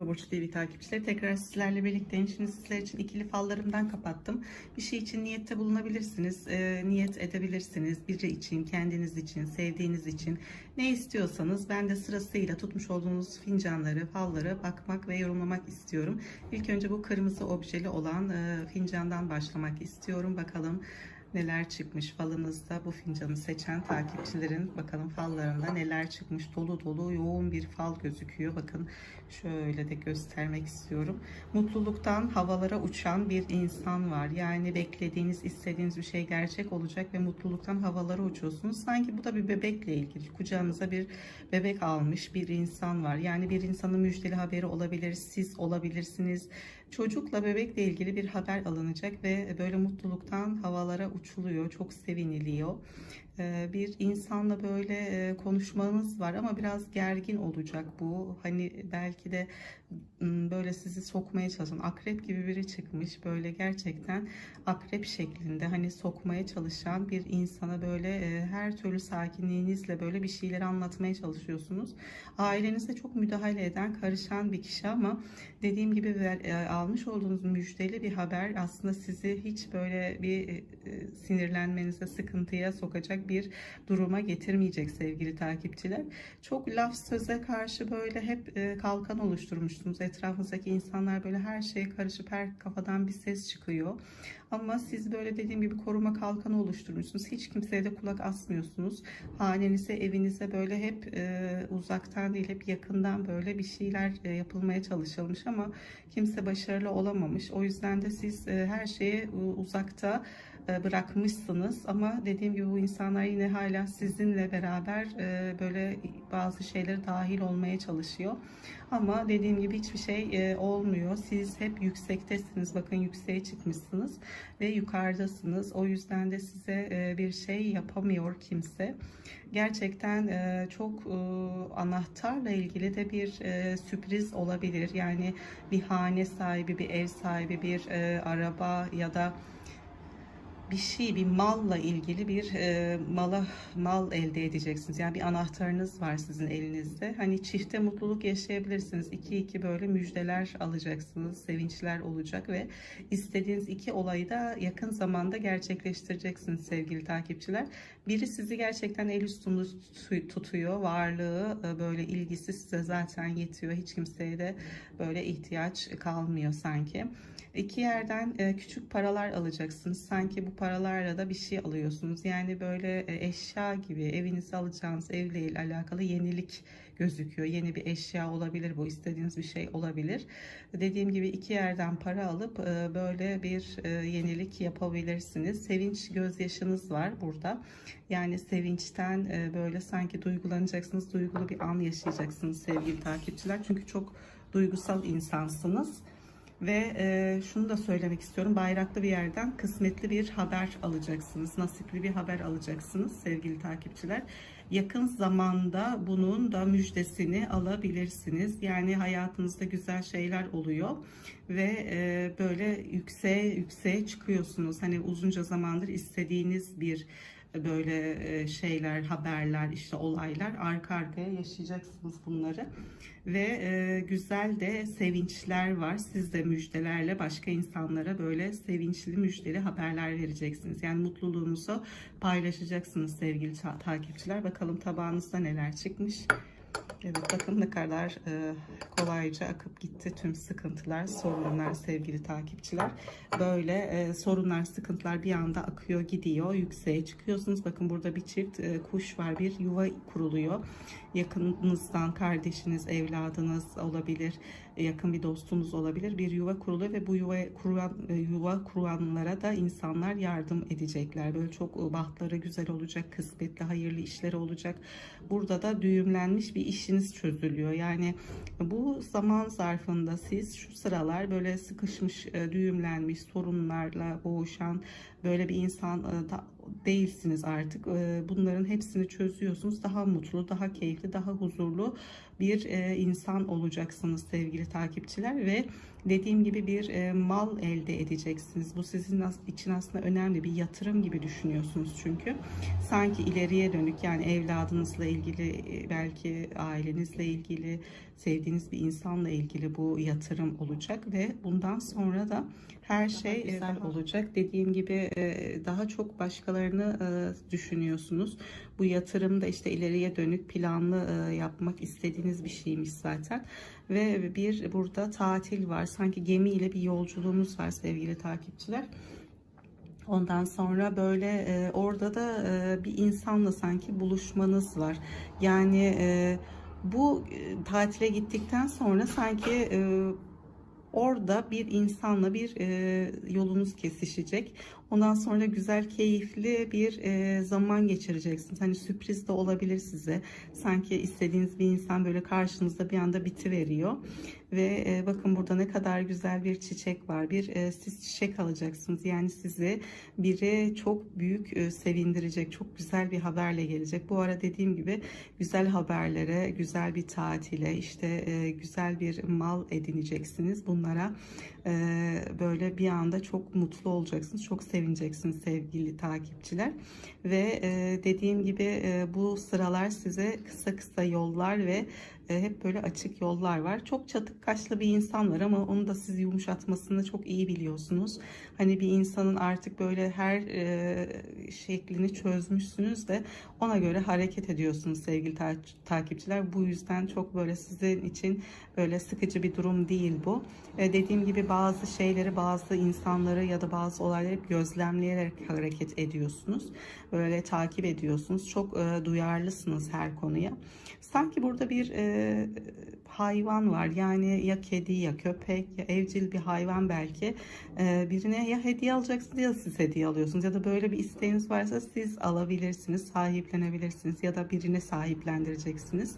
Burç TV takipçileri tekrar sizlerle birlikteyim. Şimdi sizler için ikili fallarımdan kapattım. Bir şey için niyette bulunabilirsiniz. e, niyet edebilirsiniz. Biri için, kendiniz için, sevdiğiniz için. Ne istiyorsanız ben de sırasıyla tutmuş olduğunuz fincanları, falları bakmak ve yorumlamak istiyorum. İlk önce bu kırmızı objeli olan e, fincandan başlamak istiyorum. Bakalım neler çıkmış falınızda bu fincanı seçen takipçilerin bakalım fallarında neler çıkmış. Dolu dolu yoğun bir fal gözüküyor. Bakın şöyle de göstermek istiyorum. Mutluluktan havalara uçan bir insan var. Yani beklediğiniz istediğiniz bir şey gerçek olacak ve mutluluktan havalara uçuyorsunuz. Sanki bu da bir bebekle ilgili. Kucağınıza bir bebek almış bir insan var. Yani bir insanın müjdeli haberi olabilir siz olabilirsiniz. Çocukla bebekle ilgili bir haber alınacak ve böyle mutluluktan havalara uçuluyor, çok seviniliyor. Ee, Bir insanla böyle e, konuşmanız var ama biraz gergin olacak bu. Hani belki de böyle sizi sokmaya çalışan akrep gibi biri çıkmış. Böyle gerçekten akrep şeklinde hani sokmaya çalışan bir insana böyle e, her türlü sakinliğinizle böyle bir şeyleri anlatmaya çalışıyorsunuz. Ailenizde çok müdahale eden, karışan bir kişi ama dediğim gibi e, almış olduğunuz müjdeli bir haber aslında sizi hiç böyle bir sinirlenmenize, sıkıntıya sokacak bir duruma getirmeyecek sevgili takipçiler. Çok laf söze karşı böyle hep e, kalkan oluşturmuşsunuz. Etrafınızdaki insanlar böyle her şeye karışıp her kafadan bir ses çıkıyor. Ama siz böyle dediğim gibi koruma kalkanı oluşturmuşsunuz. Hiç kimseye de kulak asmıyorsunuz. Hanenize, evinize böyle hep e, uzaktan değil hep yakından böyle bir şeyler e, yapılmaya çalışılmış ama kimse başarılı olamamış. O yüzden de siz e, her şeyi e, uzakta bırakmışsınız ama dediğim gibi bu insanlar yine hala sizinle beraber e, böyle bazı şeylere dahil olmaya çalışıyor. Ama dediğim gibi hiçbir şey e, olmuyor. Siz hep yüksektesiniz. Bakın yükseğe çıkmışsınız ve yukarıdasınız. O yüzden de size e, bir şey yapamıyor kimse. Gerçekten e, çok e, anahtarla ilgili de bir e, sürpriz olabilir. Yani bir hane sahibi, bir ev sahibi, bir e, araba ya da bir şey, bir malla ilgili bir e, mala mal elde edeceksiniz. Yani bir anahtarınız var sizin elinizde. Hani çifte mutluluk yaşayabilirsiniz. İki iki böyle müjdeler alacaksınız, sevinçler olacak ve istediğiniz iki olayı da yakın zamanda gerçekleştireceksiniz sevgili takipçiler. Biri sizi gerçekten el üstünde tut- tutuyor. Varlığı e, böyle ilgisi size zaten yetiyor. Hiç kimseye de böyle ihtiyaç kalmıyor sanki. İki yerden e, küçük paralar alacaksınız. Sanki bu paralarla da bir şey alıyorsunuz. Yani böyle e, eşya gibi evinize alacağınız evle alakalı yenilik gözüküyor. Yeni bir eşya olabilir bu. istediğiniz bir şey olabilir. Dediğim gibi iki yerden para alıp e, böyle bir e, yenilik yapabilirsiniz. Sevinç gözyaşınız var burada. Yani sevinçten e, böyle sanki duygulanacaksınız. Duygulu bir an yaşayacaksınız sevgili takipçiler. Çünkü çok duygusal insansınız. Ve e, şunu da söylemek istiyorum. Bayraklı bir yerden kısmetli bir haber alacaksınız. Nasipli bir haber alacaksınız sevgili takipçiler. Yakın zamanda bunun da müjdesini alabilirsiniz. Yani hayatınızda güzel şeyler oluyor ve e, böyle yükseğe yükseğe çıkıyorsunuz. Hani uzunca zamandır istediğiniz bir böyle şeyler, haberler, işte olaylar arka arkaya yaşayacaksınız bunları. Ve güzel de sevinçler var. Siz de müjdelerle başka insanlara böyle sevinçli müjdeli haberler vereceksiniz. Yani mutluluğunuzu paylaşacaksınız sevgili ta- takipçiler. Bakalım tabağınızda neler çıkmış. Evet bakın ne kadar e, kolayca akıp gitti tüm sıkıntılar, sorunlar sevgili takipçiler. Böyle e, sorunlar, sıkıntılar bir anda akıyor gidiyor. Yükseğe çıkıyorsunuz. Bakın burada bir çift e, kuş var. Bir yuva kuruluyor. Yakınınızdan kardeşiniz, evladınız olabilir. Yakın bir dostunuz olabilir. Bir yuva kuruluyor ve bu yuva kuran e, yuva kuranlara da insanlar yardım edecekler. Böyle çok e, bahtları güzel olacak, kısmetli, hayırlı işleri olacak. Burada da düğümlenmiş bir işiniz çözülüyor. Yani bu zaman zarfında siz şu sıralar böyle sıkışmış, e, düğümlenmiş sorunlarla boğuşan böyle bir insan e, değilsiniz artık. E, bunların hepsini çözüyorsunuz. Daha mutlu, daha keyifli, daha huzurlu bir e, insan olacaksınız sevgili takipçiler ve dediğim gibi bir mal elde edeceksiniz. Bu sizin için aslında önemli bir yatırım gibi düşünüyorsunuz çünkü. Sanki ileriye dönük yani evladınızla ilgili belki ailenizle ilgili sevdiğiniz bir insanla ilgili bu yatırım olacak ve bundan sonra da her şey e, güzel olacak. Dediğim gibi e, daha çok başkalarını e, düşünüyorsunuz. Bu yatırım da işte ileriye dönük planlı yapmak istediğiniz bir şeymiş zaten. Ve bir burada tatil var. Sanki gemiyle bir yolculuğunuz var sevgili takipçiler. Ondan sonra böyle e, orada da e, bir insanla sanki buluşmanız var. Yani e, bu e, tatile gittikten sonra sanki e, orada bir insanla bir e, yolunuz kesişecek. Ondan sonra güzel, keyifli bir e, zaman geçireceksiniz. Hani sürpriz de olabilir size. Sanki istediğiniz bir insan böyle karşınızda bir anda biti veriyor. Ve e, bakın burada ne kadar güzel bir çiçek var. Bir e, siz çiçek alacaksınız. Yani sizi biri çok büyük e, sevindirecek. Çok güzel bir haberle gelecek. Bu ara dediğim gibi güzel haberlere, güzel bir tatile, işte e, güzel bir mal edineceksiniz. Bunlara e, böyle bir anda çok mutlu olacaksınız. Çok sevineceksiniz sevgili takipçiler. Ve e, dediğim gibi e, bu sıralar size kısa kısa yollar ve hep böyle açık yollar var. Çok çatık kaşlı bir insan var ama onu da siz yumuşatmasını çok iyi biliyorsunuz. Hani bir insanın artık böyle her e, şeklini çözmüşsünüz de ona göre hareket ediyorsunuz sevgili ta takipçiler. Bu yüzden çok böyle sizin için böyle sıkıcı bir durum değil bu. E, dediğim gibi bazı şeyleri, bazı insanları ya da bazı olayları hep gözlemleyerek hareket ediyorsunuz. Böyle takip ediyorsunuz. Çok e, duyarlısınız her konuya. Sanki burada bir e, hayvan var. Yani ya kedi ya köpek ya evcil bir hayvan belki. E, birine ya hediye alacaksınız ya siz hediye alıyorsunuz. Ya da böyle bir isteğiniz varsa siz alabilirsiniz, sahiplenebilirsiniz ya da birine sahiplendireceksiniz.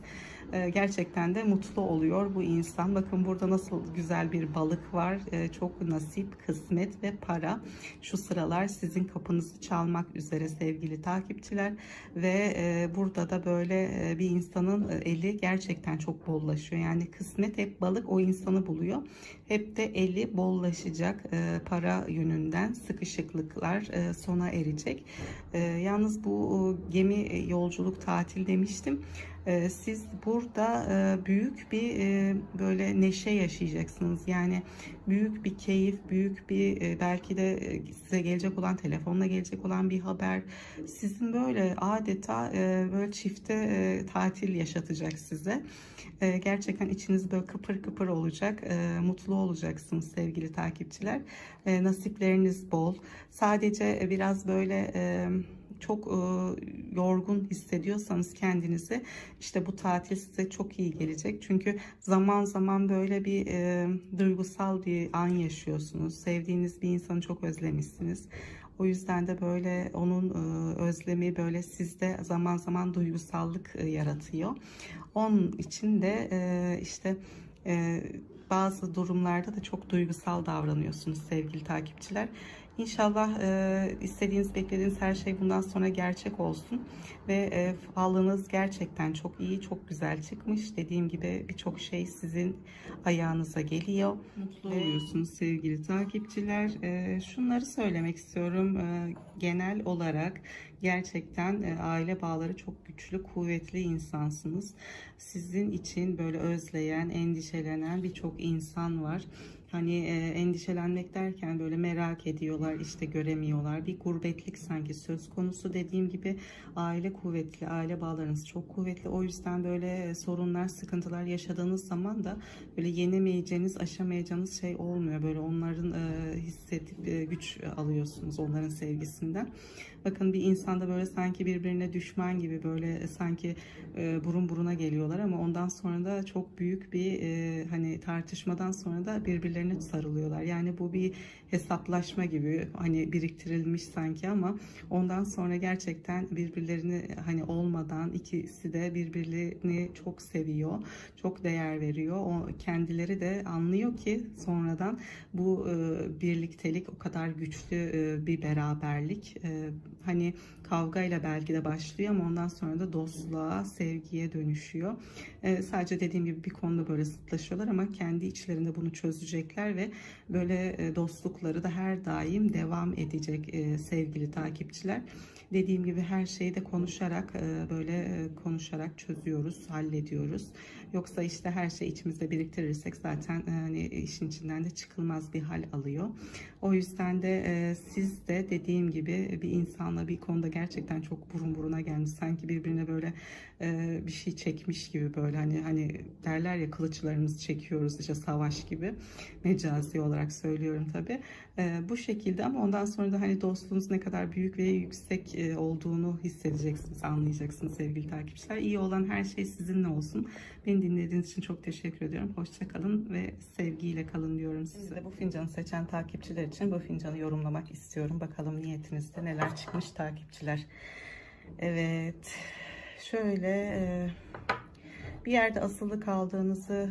E, gerçekten de mutlu oluyor bu insan. Bakın burada nasıl güzel bir balık var. E, çok nasip, kısmet ve para. Şu sıralar sizin kapınızı çalmak üzere sevgili takipçiler. Ve e, burada da böyle bir insanın eli gerçekten çok bollaşıyor. Yani kısmet hep balık o insanı buluyor. Hep de eli bollaşacak para yönünden sıkışıklıklar sona erecek. Yalnız bu gemi yolculuk tatil demiştim. Ee, siz burada e, büyük bir e, böyle neşe yaşayacaksınız. Yani büyük bir keyif, büyük bir e, belki de size gelecek olan telefonla gelecek olan bir haber sizin böyle adeta böyle çifte tatil yaşatacak size. Gerçekten içiniz böyle kıpır kıpır olacak, mutlu olacaksınız sevgili takipçiler. Nasipleriniz bol. Sadece biraz böyle çok e, yorgun hissediyorsanız kendinizi işte bu tatil size çok iyi gelecek. Çünkü zaman zaman böyle bir e, duygusal bir an yaşıyorsunuz. Sevdiğiniz bir insanı çok özlemişsiniz. O yüzden de böyle onun e, özlemi böyle sizde zaman zaman duygusallık e, yaratıyor. Onun için de e, işte bazı durumlarda da çok duygusal davranıyorsunuz sevgili takipçiler. İnşallah e, istediğiniz, beklediğiniz her şey bundan sonra gerçek olsun. Ve e, falınız gerçekten çok iyi, çok güzel çıkmış. Dediğim gibi birçok şey sizin ayağınıza geliyor. Mutlu oluyorsunuz sevgili takipçiler. E, şunları söylemek istiyorum. E, genel olarak gerçekten e, aile bağları çok güçlü, kuvvetli insansınız. Sizin için böyle özleyen, endişelenen birçok insan var hani e, endişelenmek derken böyle merak ediyorlar işte göremiyorlar. Bir gurbetlik sanki söz konusu dediğim gibi. Aile kuvvetli aile bağlarınız çok kuvvetli. O yüzden böyle sorunlar sıkıntılar yaşadığınız zaman da böyle yenemeyeceğiniz aşamayacağınız şey olmuyor. Böyle onların e, hissedip e, güç alıyorsunuz onların sevgisinden bakın bir insanda böyle sanki birbirine düşman gibi böyle sanki e, burun buruna geliyorlar ama ondan sonra da çok büyük bir e, hani tartışmadan sonra da birbirlerine sarılıyorlar. Yani bu bir hesaplaşma gibi hani biriktirilmiş sanki ama ondan sonra gerçekten birbirlerini hani olmadan ikisi de birbirlerini çok seviyor. Çok değer veriyor. O kendileri de anlıyor ki sonradan bu e, birliktelik o kadar güçlü e, bir beraberlik. E, hani kavgayla belki de başlıyor ama ondan sonra da dostluğa, sevgiye dönüşüyor. Ee, sadece dediğim gibi bir konuda böyle zıtlaşıyorlar ama kendi içlerinde bunu çözecekler ve böyle e, dostlukları da her daim devam edecek e, sevgili takipçiler. Dediğim gibi her şeyi de konuşarak e, böyle e, konuşarak çözüyoruz, hallediyoruz. Yoksa işte her şeyi içimizde biriktirirsek zaten e, hani işin içinden de çıkılmaz bir hal alıyor. O yüzden de e, siz de dediğim gibi bir insanla bir konuda gerçekten çok burun buruna gelmiş. Sanki birbirine böyle e, bir şey çekmiş gibi böyle hani hani derler ya kılıçlarımızı çekiyoruz işte savaş gibi. Mecazi olarak söylüyorum tabi. bu şekilde ama ondan sonra da hani dostluğunuz ne kadar büyük ve yüksek e, olduğunu hissedeceksiniz, anlayacaksınız sevgili takipçiler. İyi olan her şey sizinle olsun. Beni dinlediğiniz için çok teşekkür ediyorum. Hoşçakalın ve sevgiyle kalın diyorum size. Bu fincanı seçen takipçiler için bu fincanı yorumlamak istiyorum. Bakalım niyetinizde neler çıkmış takipçiler. Evet. Şöyle e, bir yerde asılı kaldığınızı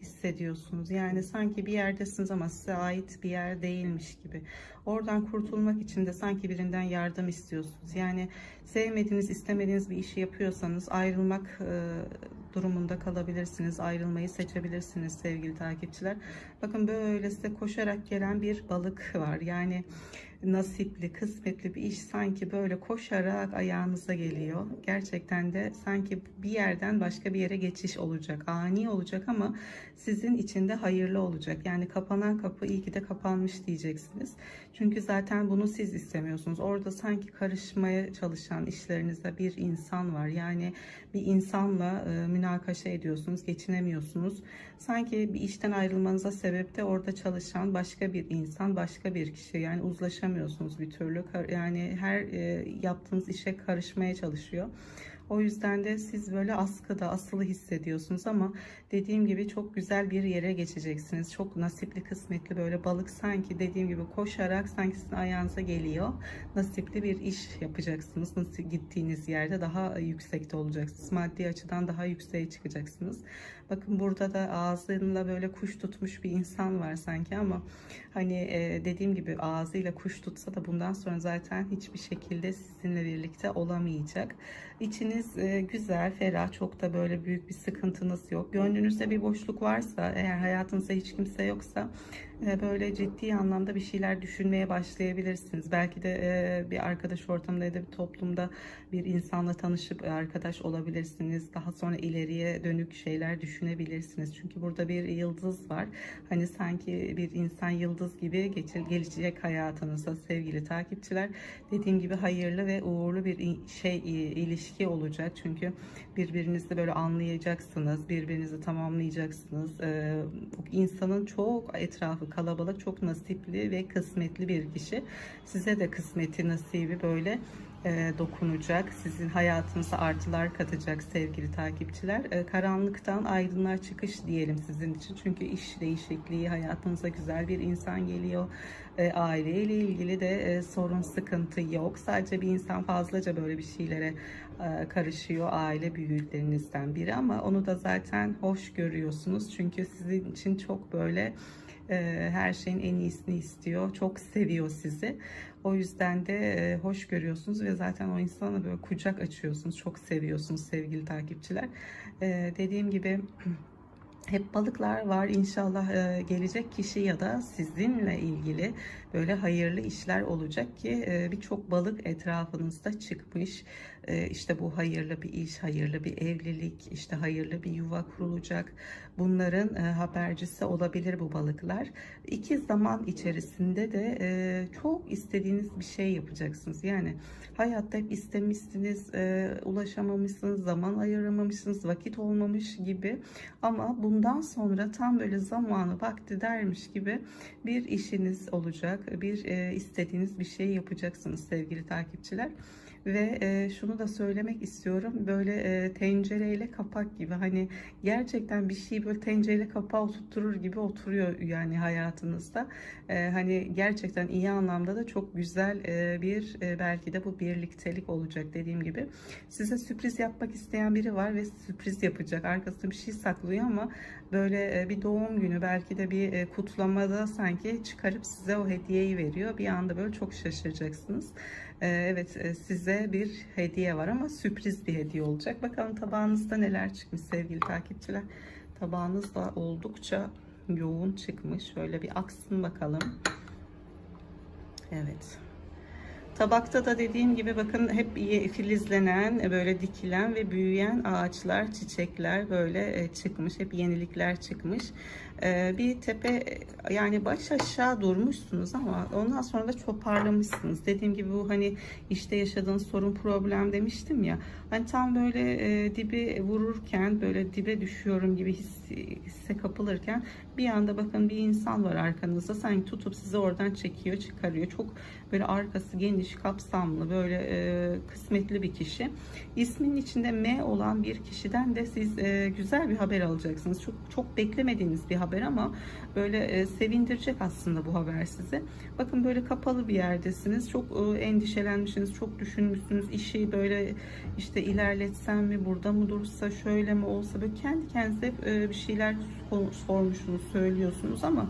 hissediyorsunuz. Yani sanki bir yerdesiniz ama size ait bir yer değilmiş gibi. Oradan kurtulmak için de sanki birinden yardım istiyorsunuz. Yani sevmediğiniz, istemediğiniz bir işi yapıyorsanız ayrılmak e, durumunda kalabilirsiniz. Ayrılmayı seçebilirsiniz sevgili takipçiler. Bakın böyle size koşarak gelen bir balık var. Yani nasipli, kısmetli bir iş sanki böyle koşarak ayağınıza geliyor. Gerçekten de sanki bir yerden başka bir yere geçiş olacak. Ani olacak ama sizin için de hayırlı olacak. Yani kapanan kapı iyi ki de kapanmış diyeceksiniz. Çünkü zaten bunu siz istemiyorsunuz. Orada sanki karışmaya çalışan işlerinizde bir insan var. Yani bir insanla e, münakaşa ediyorsunuz, geçinemiyorsunuz. Sanki bir işten ayrılmanıza sebep de orada çalışan başka bir insan, başka bir kişi. Yani uzlaşamıyorsunuz bir türlü. Yani her e, yaptığınız işe karışmaya çalışıyor. O yüzden de siz böyle askıda, asılı hissediyorsunuz ama dediğim gibi çok güzel bir yere geçeceksiniz. Çok nasipli, kısmetli böyle balık sanki dediğim gibi koşarak sanki sizin ayağınıza geliyor. Nasipli bir iş yapacaksınız. Nasıl gittiğiniz yerde daha yüksekte olacaksınız. Maddi açıdan daha yükseğe çıkacaksınız. Bakın burada da ağzıyla böyle kuş tutmuş bir insan var sanki ama hani e, dediğim gibi ağzıyla kuş tutsa da bundan sonra zaten hiçbir şekilde sizinle birlikte olamayacak. İçiniz e, güzel, ferah, çok da böyle büyük bir sıkıntınız yok. Gönlünüzde bir boşluk varsa, eğer hayatınızda hiç kimse yoksa böyle ciddi anlamda bir şeyler düşünmeye başlayabilirsiniz. Belki de e, bir arkadaş ortamında ya da bir toplumda bir insanla tanışıp arkadaş olabilirsiniz. Daha sonra ileriye dönük şeyler düşünebilirsiniz. Çünkü burada bir yıldız var. Hani sanki bir insan yıldız gibi geçir, gelecek hayatınıza sevgili takipçiler. Dediğim gibi hayırlı ve uğurlu bir şey ilişki olacak. Çünkü birbirinizi böyle anlayacaksınız. Birbirinizi tamamlayacaksınız. İnsanın çok etrafı kalabalık, çok nasipli ve kısmetli bir kişi. Size de kısmeti, nasibi böyle e, dokunacak. Sizin hayatınıza artılar katacak sevgili takipçiler. E, karanlıktan aydınlığa çıkış diyelim sizin için. Çünkü iş değişikliği, hayatınıza güzel bir insan geliyor. E, aileyle ilgili de e, sorun, sıkıntı yok. Sadece bir insan fazlaca böyle bir şeylere e, karışıyor. Aile büyüklerinizden biri ama onu da zaten hoş görüyorsunuz. Çünkü sizin için çok böyle her şeyin en iyisini istiyor. Çok seviyor sizi. O yüzden de e, hoş görüyorsunuz ve zaten o insana böyle kucak açıyorsunuz. Çok seviyorsunuz sevgili takipçiler. E, dediğim gibi hep balıklar var. İnşallah e, gelecek kişi ya da sizinle ilgili böyle hayırlı işler olacak ki e, birçok balık etrafınızda çıkmış. E, işte bu hayırlı bir iş, hayırlı bir evlilik, işte hayırlı bir yuva kurulacak. Bunların e, habercisi olabilir bu balıklar. İki zaman içerisinde de e, çok istediğiniz bir şey yapacaksınız. Yani hayatta hep istemişsiniz, e, ulaşamamışsınız, zaman ayıramamışsınız, vakit olmamış gibi. Ama bundan sonra tam böyle zamanı, vakti dermiş gibi bir işiniz olacak. Bir e, istediğiniz bir şey yapacaksınız sevgili takipçiler. Ve e, şunu da söylemek istiyorum. Böyle e, tencereyle kapak gibi hani gerçekten bir şey böyle tencereyle kapağı oturtturur gibi oturuyor yani hayatınızda. E, hani gerçekten iyi anlamda da çok güzel e, bir e, belki de bu birliktelik olacak dediğim gibi. Size sürpriz yapmak isteyen biri var ve sürpriz yapacak. Arkasında bir şey saklıyor ama böyle e, bir doğum günü belki de bir e, kutlamada sanki çıkarıp size o hediyeyi veriyor. Bir anda böyle çok şaşıracaksınız. Ee, evet e, size bir hediye var ama sürpriz bir hediye olacak. Bakalım tabağınızda neler çıkmış sevgili takipçiler. Tabağınız da oldukça yoğun çıkmış. Şöyle bir aksın bakalım. Evet. Tabakta da dediğim gibi bakın hep filizlenen, e, böyle dikilen ve büyüyen ağaçlar, çiçekler böyle e, çıkmış. Hep yenilikler çıkmış. E, Bir tepe yani baş aşağı durmuşsunuz ama ondan sonra da toparlamışsınız. Dediğim gibi bu hani işte yaşadığınız sorun problem demiştim ya. Hani tam böyle e, dibi vururken böyle dibe düşüyorum gibi his, hisse kapılırken bir anda bakın bir insan var arkanızda sanki tutup sizi oradan çekiyor çıkarıyor. Çok böyle arkası geniş kapsamlı böyle e, kısmetli bir kişi. İsminin içinde M olan bir kişiden de siz e, güzel bir haber alacaksınız. Çok çok beklemediğiniz bir haber ama böyle e, sevindirecek aslında bu haber sizi. Bakın böyle kapalı bir yerdesiniz. Çok e, endişelenmişsiniz, çok düşünmüşsünüz. İşi böyle işte ilerletsem mi, burada mı dursa, şöyle mi olsa böyle kendi kendinize e, bir şeyler sor- sormuşsunuz, söylüyorsunuz ama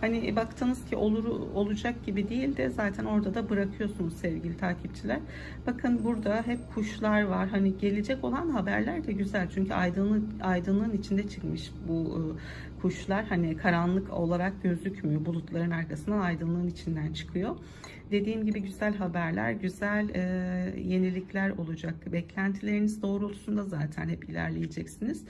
hani baktınız ki olur olacak gibi değil de zaten orada da bırakıyorsunuz sevgili takipçiler. Bakın burada hep kuşlar var. Hani gelecek olan haberler de güzel. Çünkü aydınlık aydınlığın içinde çıkmış bu e, kuşlar. Hani karanlık olarak gözükmüyor. Bulutların arkasından aydınlığın içinden çıkıyor. Dediğim gibi güzel haberler, güzel e, yenilikler olacak. Beklentileriniz doğrultusunda zaten hep ilerleyeceksiniz.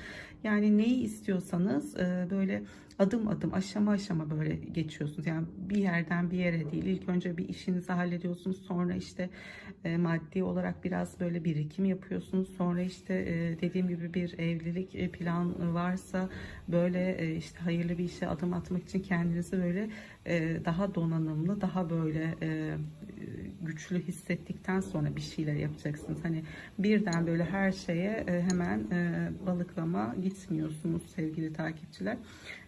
Yani neyi istiyorsanız e, böyle adım adım aşama aşama böyle geçiyorsunuz. Yani bir yerden bir yere değil. İlk önce bir işinizi hallediyorsunuz. Sonra işte e, maddi olarak biraz böyle birikim yapıyorsunuz. Sonra işte e, dediğim gibi bir evlilik e, plan varsa böyle e, işte hayırlı bir işe adım atmak için kendinizi böyle e, daha donanımlı, daha böyle e, güçlü hissettikten sonra bir şeyler yapacaksınız. Hani birden böyle her şeye e, hemen e, balıklama gitmiyorsunuz sevgili takipçiler.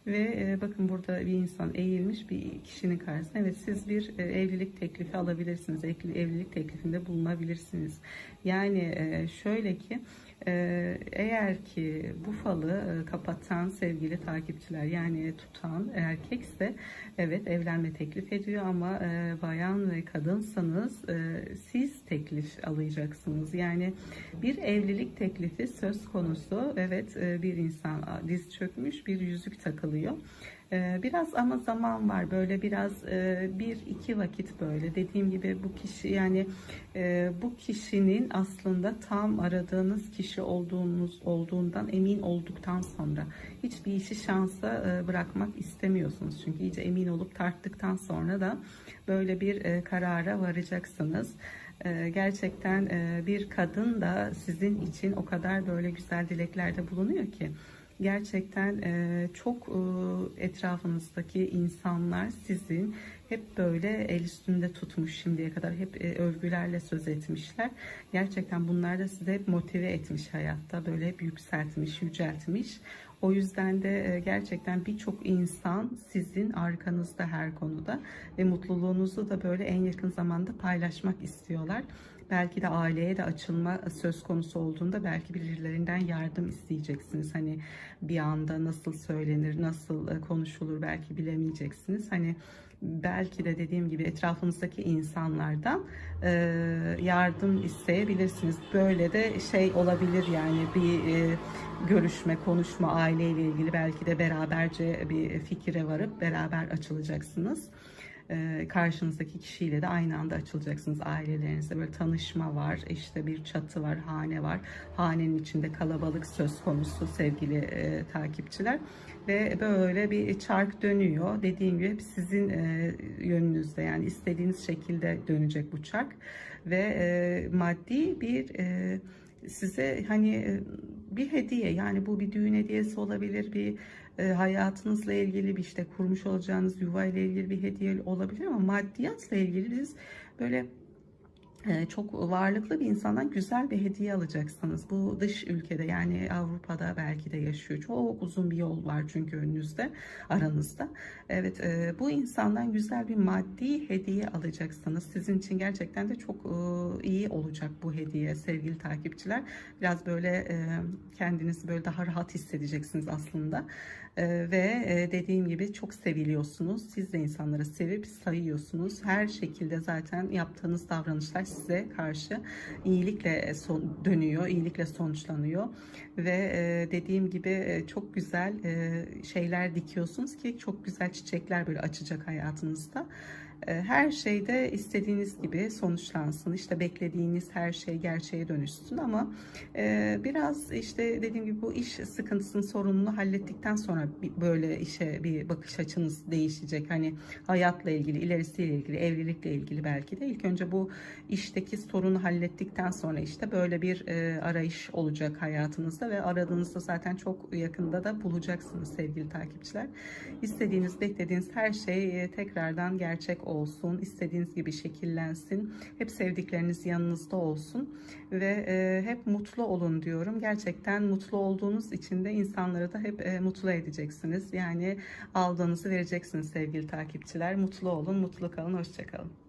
Ve e, bakın burada bir insan eğilmiş bir kişinin karşısında. Evet siz bir e, evlilik teklifi alabilirsiniz. Evli- Evlilik teklifinde bulunabilirsiniz. Yani e, şöyle ki eğer ki bu falı e, kapatan sevgili takipçiler yani tutan erkekse evet evlenme teklif ediyor ama e, bayan ve kadınsanız e, siz teklif alacaksınız. Yani bir evlilik teklifi söz konusu. Evet bir insan diz çökmüş bir yüzük takılıyor. E, Biraz ama zaman var. Böyle biraz e, bir iki vakit böyle. Dediğim gibi bu kişi yani e, bu kişinin aslında tam aradığınız kişi olduğunuz olduğundan emin olduktan sonra hiçbir işi şansa e, bırakmak istemiyorsunuz. Çünkü iyice emin olup tarttıktan sonra da böyle bir karara varacaksınız. Gerçekten bir kadın da sizin için o kadar böyle güzel dileklerde bulunuyor ki gerçekten e, çok e, etrafınızdaki insanlar sizin hep böyle el üstünde tutmuş şimdiye kadar hep e, övgülerle söz etmişler. Gerçekten bunlar da sizi hep motive etmiş hayatta böyle hep yükseltmiş, yüceltmiş. O yüzden de e, gerçekten birçok insan sizin arkanızda her konuda ve mutluluğunuzu da böyle en yakın zamanda paylaşmak istiyorlar. Belki de aileye de açılma söz konusu olduğunda belki birilerinden yardım isteyeceksiniz. Hani bir anda nasıl söylenir, nasıl e, konuşulur belki bilemeyeceksiniz. Hani belki de dediğim gibi etrafınızdaki insanlardan e, yardım isteyebilirsiniz. Böyle de şey olabilir yani bir e, görüşme, konuşma aileyle ilgili belki de beraberce bir fikire varıp beraber açılacaksınız. E, karşınızdaki kişiyle de aynı anda açılacaksınız ailelerinizde böyle tanışma var işte bir çatı var hane var. Hanenin içinde kalabalık söz konusu sevgili e, takipçiler. Ve böyle bir çark dönüyor. Dediğim gibi sizin e, yönünüzde yani istediğiniz şekilde dönecek bu çark. Ve e, maddi bir e, size hani e, bir hediye yani bu bir düğün hediyesi olabilir bir e, hayatınızla ilgili bir işte kurmuş olacağınız yuva ile ilgili bir hediye olabilir ama maddiyatla ilgili biz böyle e, çok varlıklı bir insandan güzel bir hediye alacaksınız. Bu dış ülkede yani Avrupa'da belki de yaşıyor. Çok uzun bir yol var çünkü önünüzde, aranızda. Evet, e, bu insandan güzel bir maddi hediye alacaksınız. Sizin için gerçekten de çok iyi olacak bu hediye sevgili takipçiler. Biraz böyle kendinizi böyle daha rahat hissedeceksiniz aslında. Ee, ve e, dediğim gibi çok seviliyorsunuz. Siz de insanları sevip sayıyorsunuz. Her şekilde zaten yaptığınız davranışlar size karşı iyilikle son, dönüyor, iyilikle sonuçlanıyor. Ve e, dediğim gibi e, çok güzel e, şeyler dikiyorsunuz ki çok güzel çiçekler böyle açacak hayatınızda. E, Her şeyde istediğiniz gibi sonuçlansın. İşte beklediğiniz her şey gerçeğe dönüşsün ama e, biraz işte dediğim gibi bu iş sıkıntısının sorununu hallettikten sonra böyle işe bir bakış açınız değişecek. Hani hayatla ilgili, ilerisiyle ilgili, evlilikle ilgili belki de ilk önce bu işteki sorunu hallettikten sonra işte böyle bir e, arayış olacak hayatınızda ve aradığınızda zaten çok yakında da bulacaksınız sevgili takipçiler. İstediğiniz, beklediğiniz her şey tekrardan gerçek olsun. İstediğiniz gibi şekillensin. Hep sevdikleriniz yanınızda olsun ve e, hep mutlu olun diyorum. Gerçekten mutlu olduğunuz için de insanları da hep e, mutlu edeceksiniz. Yani aldığınızı vereceksiniz sevgili takipçiler. Mutlu olun, mutlu kalın, hoşçakalın.